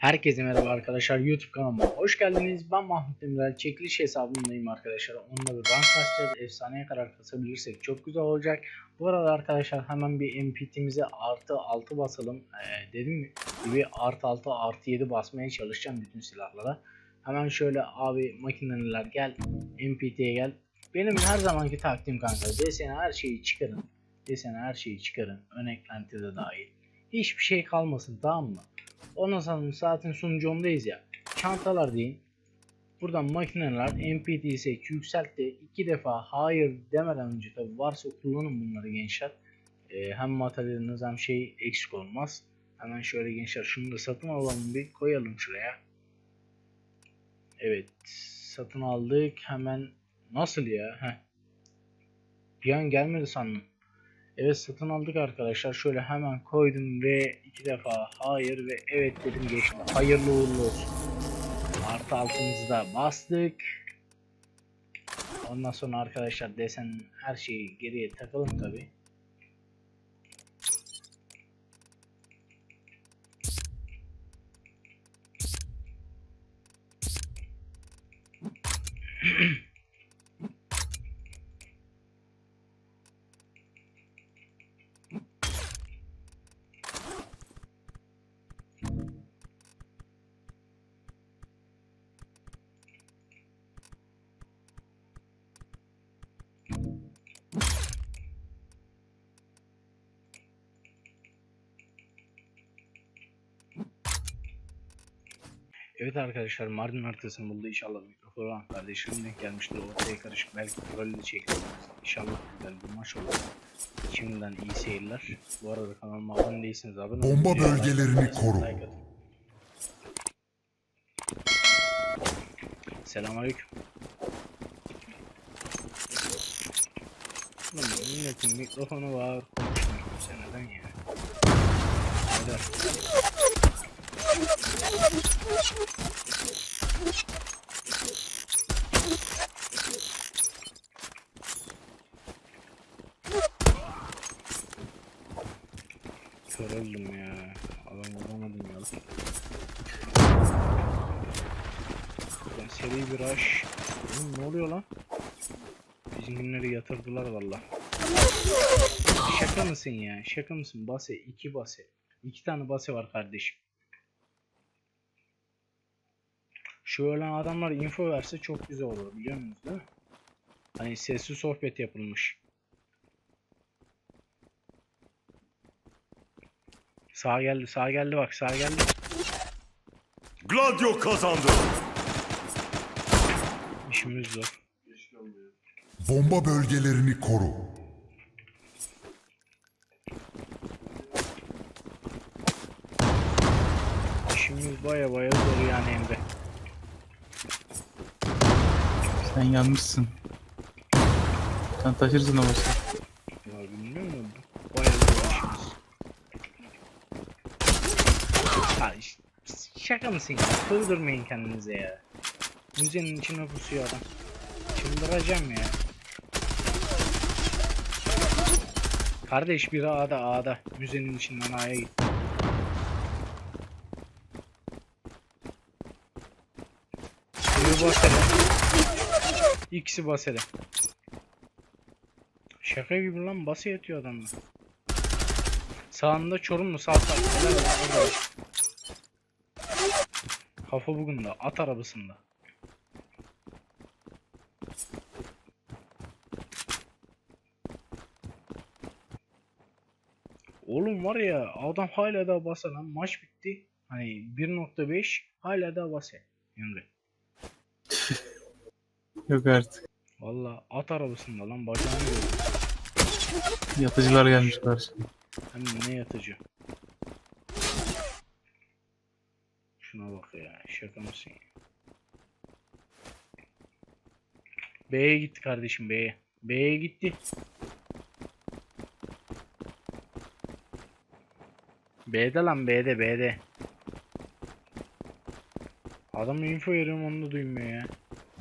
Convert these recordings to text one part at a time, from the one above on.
Herkese merhaba arkadaşlar YouTube kanalıma hoş geldiniz. Ben Mahmut Demirel. Çekiliş hesabındayım arkadaşlar. Onunla bir rank kasacağız. Efsaneye kadar kasabilirsek çok güzel olacak. Bu arada arkadaşlar hemen bir MPT'mize artı 6 basalım. Ee, dedim gibi artı 6 artı 7 basmaya çalışacağım bütün silahlara. Hemen şöyle abi makineler gel. MPT'ye gel. Benim her zamanki taktiğim kanka. Desene her şeyi çıkarın. Desene her şeyi çıkarın. Ön eklenti de dahil. Hiçbir şey kalmasın tamam mı? Ondan sonra zaten sunucumdayız ya. Çantalar deyin. Buradan makineler MPT ise yükselt de iki defa hayır demeden önce tabi varsa kullanın bunları gençler. Ee, hem materyaliniz hem şey eksik olmaz. Hemen şöyle gençler şunu da satın alalım bir koyalım şuraya. Evet satın aldık hemen nasıl ya? Heh. Bir an gelmedi sandım. Evet satın aldık arkadaşlar. Şöyle hemen koydum ve iki defa hayır ve evet dedim geçti. Hayırlı uğurlu olsun. Artı altımızı da bastık. Ondan sonra arkadaşlar desen her şeyi geriye takalım tabi. Evet arkadaşlar Mardin haritasını buldu. İnşallah mikrofon olan kardeşlerim denk gelmiştir. Ortaya karışık belki troll de çekeriz İnşallah güzel bir maç olur. Şimdiden iyi seyirler. Bu arada kanalıma abone değilseniz abone olun. Bomba bölgelerini koru. like. Selamünaleyküm. Lan milletin mikrofonu var. Konuşmuyor sen neden ya? Neden? Kör oldum ya. Adam vuramadım ya. Ben seri bir rush. Oğlum ne oluyor lan? Bizim günleri yatırdılar valla. Şaka mısın ya? Şaka mısın? Base. iki base. İki tane base var kardeşim. Şu ölen adamlar info verse çok güzel olur biliyor musunuz değil mi? Hani sesli sohbet yapılmış. Sağ geldi, sağ geldi bak, sağ geldi. Gladio kazandı. İşimiz zor. Bomba bölgelerini koru. İşimiz baya baya zor yani Emre. Sen yanmışsın. Sen taşırsın ama sen. Ya bilmiyor musun? Baya zor işimiz. Ha işte, şaka mısın ya? Kıldırmayın kendinize ya. Müzenin içine pusuyor adam. Çıldıracağım ya. Kardeş biri A'da A'da. Müzenin içinden A'ya gitti. Biri basede. İkisi basede. Şaka gibi lan bası yatıyor adamlar. Sağında Çorumlu sağ orada. Kafa bugün de at arabasında. Oğlum var ya adam hala daha basa lan maç bitti. Hani 1.5 hala daha basa. Emre. Yok artık. Valla at arabasında lan bacağını gördüm. Yatıcılar gelmiş karşıma. Hem ne yatıcı. Şuna bak ya şaka mısın ya? B'ye gitti kardeşim B'ye. B'ye gitti. B'de lan B'de B'de. Adam info veriyorum onu da duymuyor ya.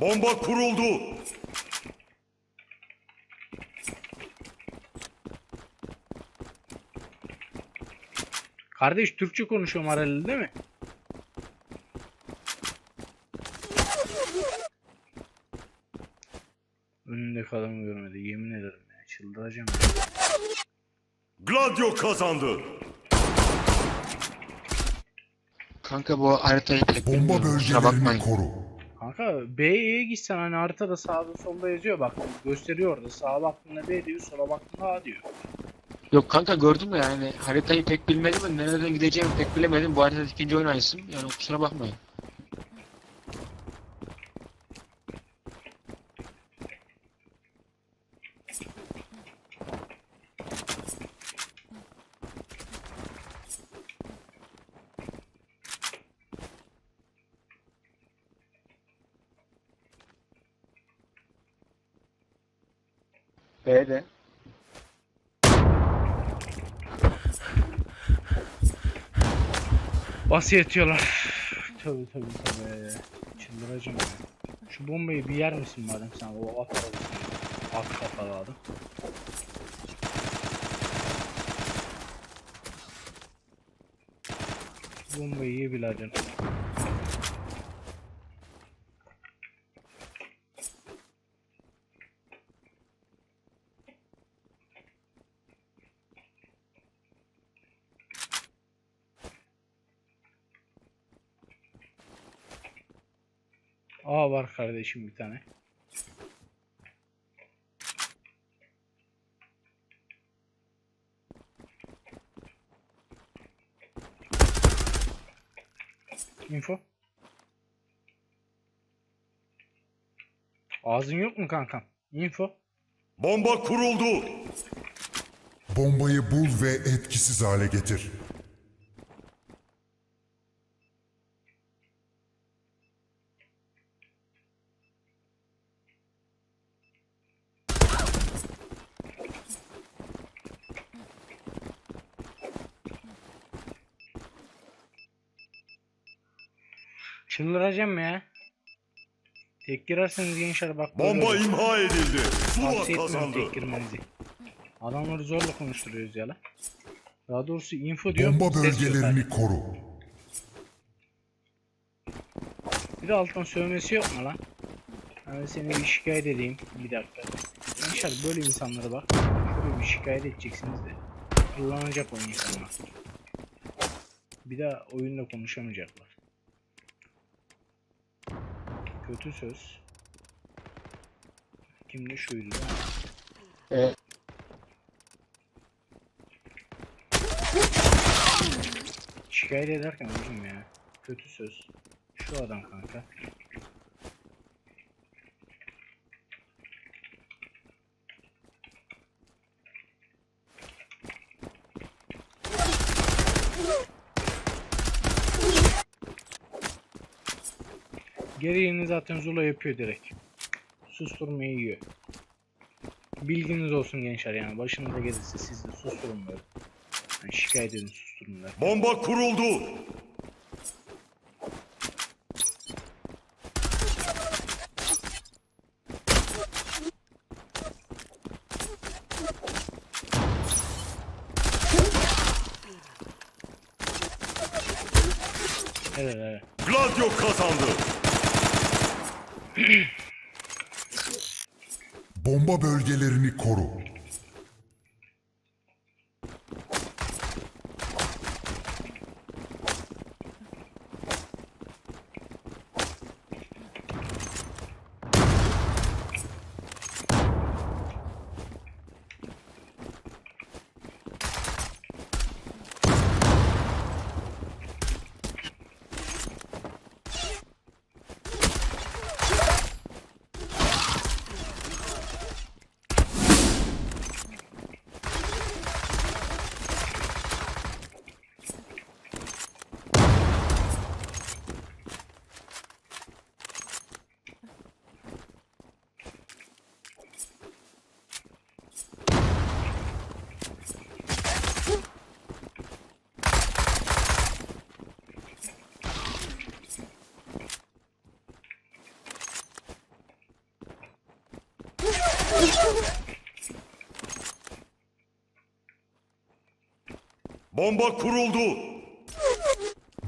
Bomba kuruldu. Kardeş Türkçe konuşuyorum herhalde değil mi? Önündeki adamı görmedi. Yemin ederim ya. Çıldıracağım. Gladio kazandı. Kanka bu haritayı pek Bomba bilmiyorum. Kusura bölgelerini bakmayın. koru. Kanka B'ye gitsen hani haritada sağda solda yazıyor bak gösteriyor orada sağa baktığında B diyor sola baktığında A diyor. Yok kanka gördüm de yani haritayı pek bilmedim nereden gideceğimi pek bilemedim. Bu haritada ikinci oynayışım. Yani kusura bakmayın. B'de. Bas yetiyorlar. Tabi tabi tabi. Çıldıracağım ya. Şu bombayı bir yer misin madem sen o at arabasını. At kafalı adam. Bombayı ye birader. Aa var kardeşim bir tane. Info. Ağzın yok mu kankam? Info. Bomba kuruldu. Bombayı bul ve etkisiz hale getir. Çıldıracağım ya. Tek girerseniz gençler bak. böyle Bomba imha edildi. Etmiyorum kazandı. tek girmenizi. Adamları zorla konuşturuyoruz ya lan. Daha doğrusu info diyor. Bomba bölgelerini koru. Bir de alttan sövmesi yok mu lan? Ben seni bir şikayet edeyim. Bir dakika. Gençler böyle insanlara bak. Şöyle bir şikayet edeceksiniz de. Kullanacak o insanlar. Bir daha oyunda konuşamayacaklar. Kötü söz. Kimde şuydu değil mi? E, Şikayet ederken hocam ya. Kötü söz. Şu adam kanka. Gereğini zaten Zula yapıyor direkt. Susturmayı yiyor. Bilginiz olsun gençler yani başınıza gelirse siz de susturun böyle. Yani şikayet edin susturun der. Bomba kuruldu. Evet evet. Gladio kazandı. Bomba bölgelerini koru. Bomba kuruldu.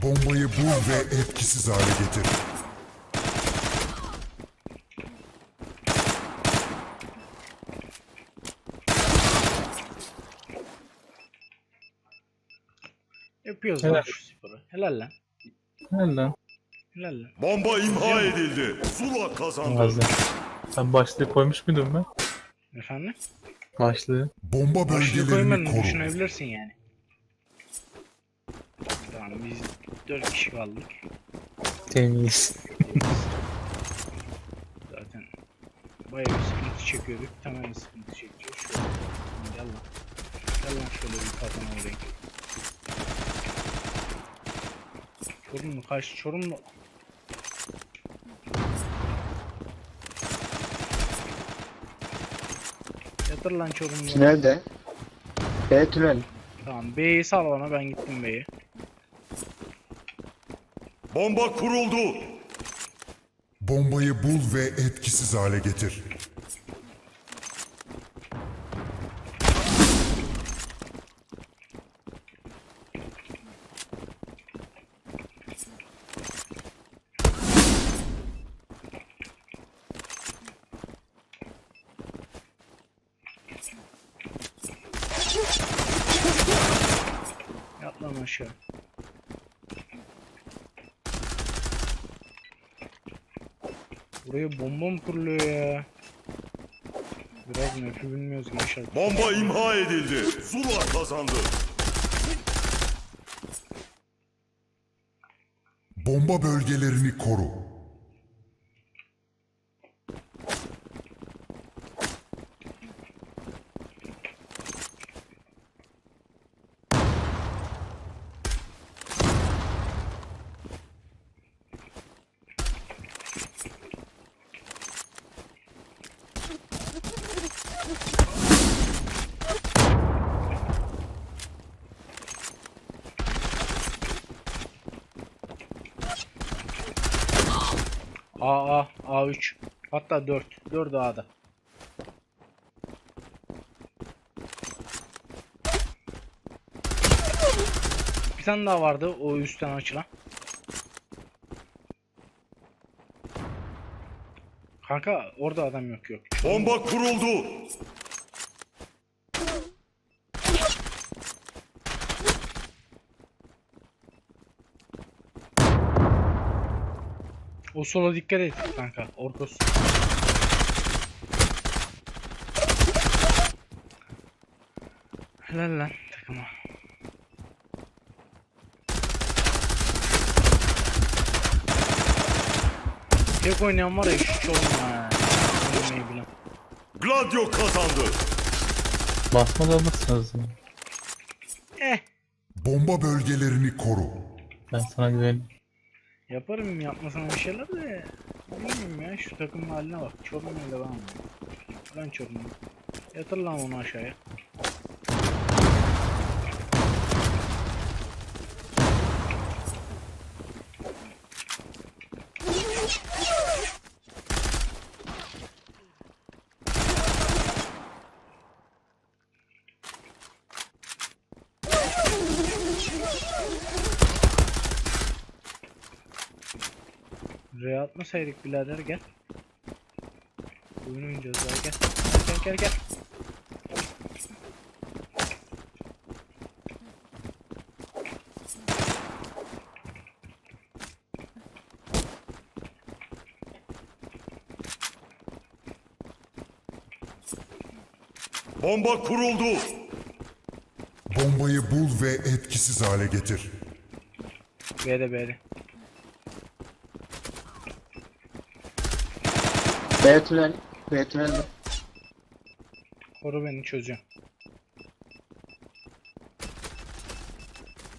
Bombayı bul ve etkisiz hale getir. Yapıyoruz Helal. lan şu sporu. Helal lan. Helal lan. Helal lan. Bomba imha edildi. Zula kazandı. Gazi. Sen başlığı koymuş muydun ben? Efendim? Başlığı. Bomba Başlığı bölgelerini koymadın koru. düşünebilirsin yani. Tamam biz 4 kişi kaldık. Temiz. Zaten bayağı bir sıkıntı çekiyorduk. Tamamen sıkıntı çekiyor. Şöyle. Gel lan. Gel lan şöyle bir kafana vurayım. Çorumlu kaç Çorumlu. Yatır lan Çorumlu. Tünelde. B tünel. Tamam B'yi sal bana ben gittim B'ye. Bomba kuruldu. Bombayı bul ve etkisiz hale getir. Aşağı. Buraya bomba mı kuruluyor ya? Biraz nöpü bilmiyoruz gençler. Bomba imha edildi. Zula kazandı. Bomba bölgelerini koru. A A A3 hatta 4 4 A'da. Bir tane daha vardı o üstten açılan. Kanka orada adam yok yok. Bomba kuruldu. O sola dikkat et kanka. Orkos. Helal lan takıma. Tek oynayan var ya hiç olma. Oynamayı bilen. Gladio kazandı. Basmaz alırsınız. ya. Eh. Bomba bölgelerini koru. Ben sana güveniyorum. Yaparım yapmasam bir şeyler de. Bilmiyorum ya şu takımın haline bak. Çorum'la devam ediyor. Lan Çorum'la. Yatır lan onu aşağıya. R atmasaydık birader gel. Oyun oynayacağız daha gel. Gel gel gel. Bomba kuruldu. Bombayı bul ve etkisiz hale getir. B'de B'de. B tünel. B tünelde. Koru beni çözüyorum.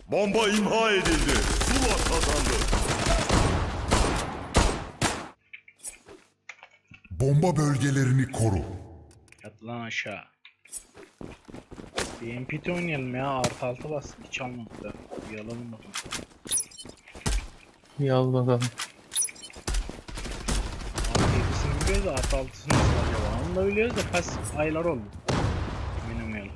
Bomba imha edildi. Zula kazandı. Bomba bölgelerini koru. Yat lan aşağı. Bir MPT oynayalım ya. Artı altı bastık. Hiç almadık da. Bakalım. Bir al bakalım. Artı yedisini biliyoruz da artı nasıl acaba? Onu da biliyoruz da kaç aylar oldu. Oynamayalım.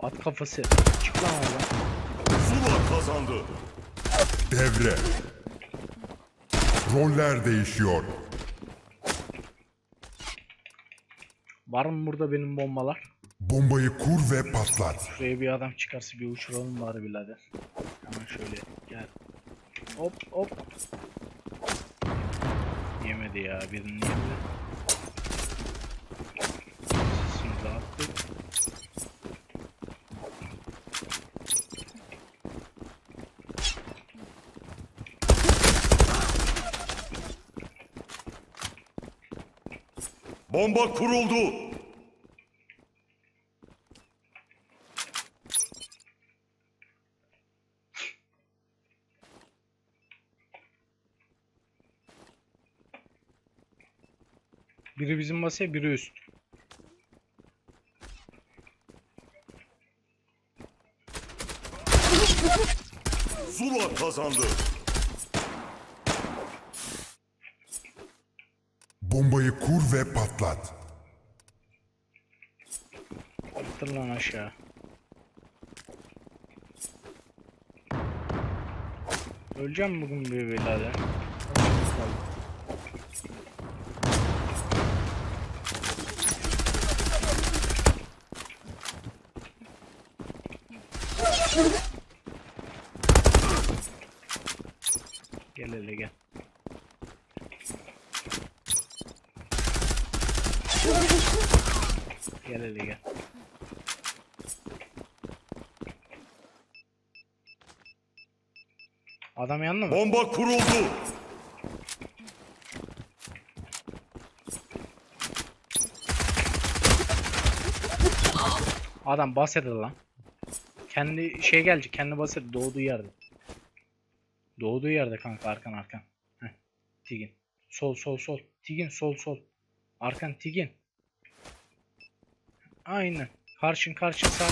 At kafası. Çık lan oradan. Zula kazandı. Devre. Roller değişiyor. Var mı burada benim bombalar? Bombayı kur ve patlat. Şuraya bir adam çıkarsa bir uçuralım bari birader. Hemen şöyle gel. Hop hop. Yemedi ya birini yemedi. Sesimizi attık. Bomba kuruldu. Biri bizim masaya biri üst. Zula kazandı. Bombayı kur ve patlat. Attır lan aşağı. Öleceğim bugün bir birader. Gel hele gel. Gel hele gel. Adam yandı mı? Bomba kuruldu. Adam bahseder lan. Kendi şey gelecek, kendi bahseder doğduğu yerde. Doğduğu yerde kanka arkan arkan. Heh. Tigin. Sol sol sol. Tigin sol sol. Arkan Tigin. Aynen. Karşın karşın sağ.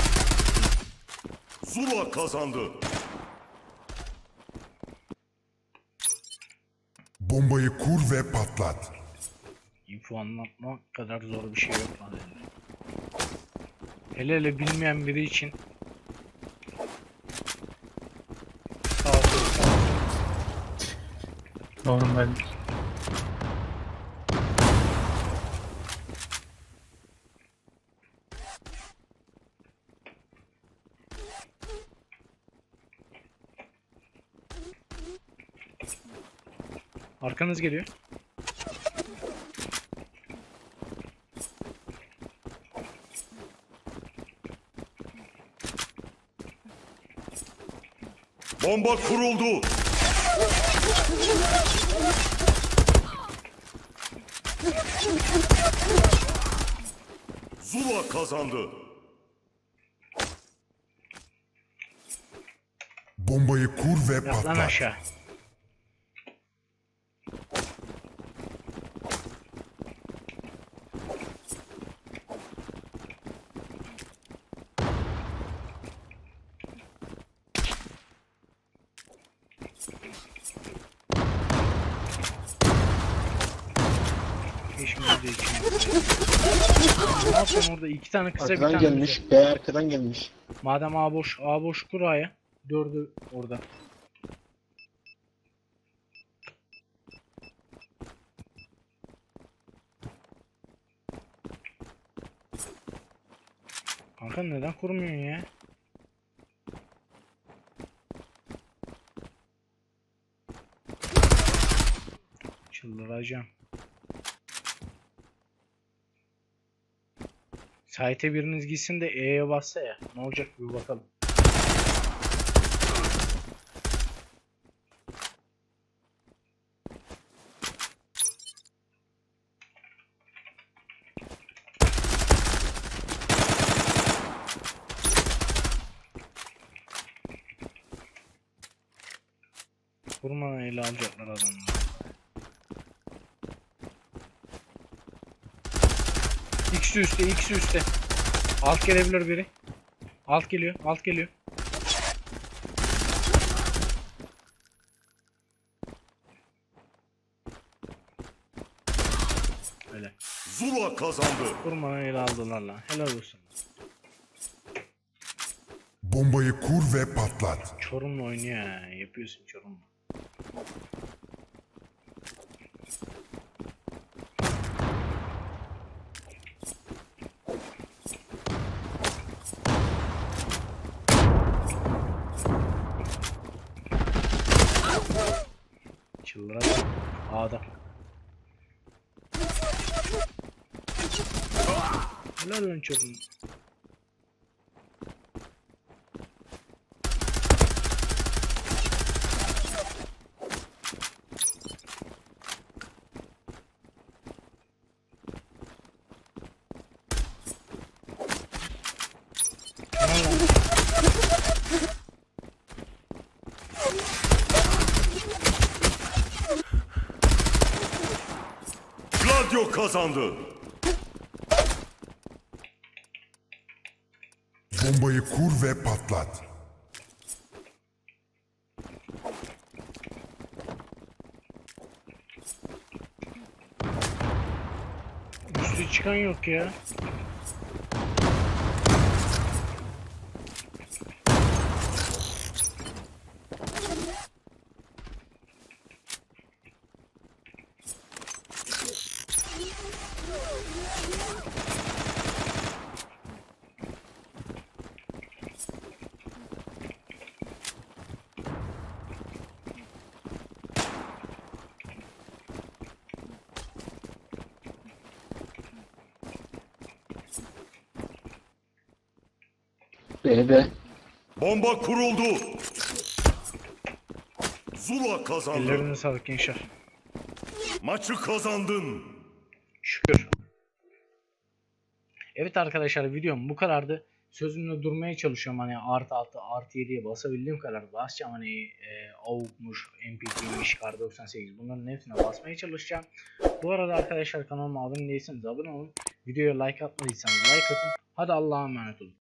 Zula kazandı. Bombayı kur ve patlat. Info anlatmak kadar zor bir şey yok lan. Hele hele bilmeyen biri için. Normal. Arkanız geliyor. Bomba kuruldu. Zula kazandı. Bombayı kur ve Yat lan patlat. aşağı. Şimdi de içine. Ne yapıyorsun orada? İki tane kısa bir Arkadan tane gelmiş. kısa. B arkadan gelmiş. Madem A boş, A boş kur A'ya. Dördü orada. Kanka neden kurmuyorsun ya? Çıldıracağım. Site'e biriniz gitsin de E'ye bassa ya. Ne olacak bir bakalım. Vurmadan ele alacaklar adamları. X üstte, X üstte. Alt gelebilir biri. Alt geliyor, alt geliyor. Öyle. Zula kazandı. Ele aldılar lan. Helal olsun. Bombayı kur ve patlat. Çorum'la oynuyor ha. Yapıyorsun Çorum'la. Çıldıra bak. A'da. Helal lan Çorum. Gladio kazandı. Bombayı kur ve patlat. Üstü çıkan yok ya. B'de. Bomba kuruldu. Zula kazandı. Ellerine sağlık gençler. Maçı kazandın. Şükür. Evet arkadaşlar videom bu kadardı. Sözümde durmaya çalışıyorum hani artı 6 artı 7'ye basabildiğim kadar basacağım hani e, AUK'muş, MPT'miş, Kar 98 bunların hepsine basmaya çalışacağım. Bu arada arkadaşlar kanalıma abone değilseniz abone olun. Videoya like atmadıysanız like atın. Hadi Allah'a emanet olun.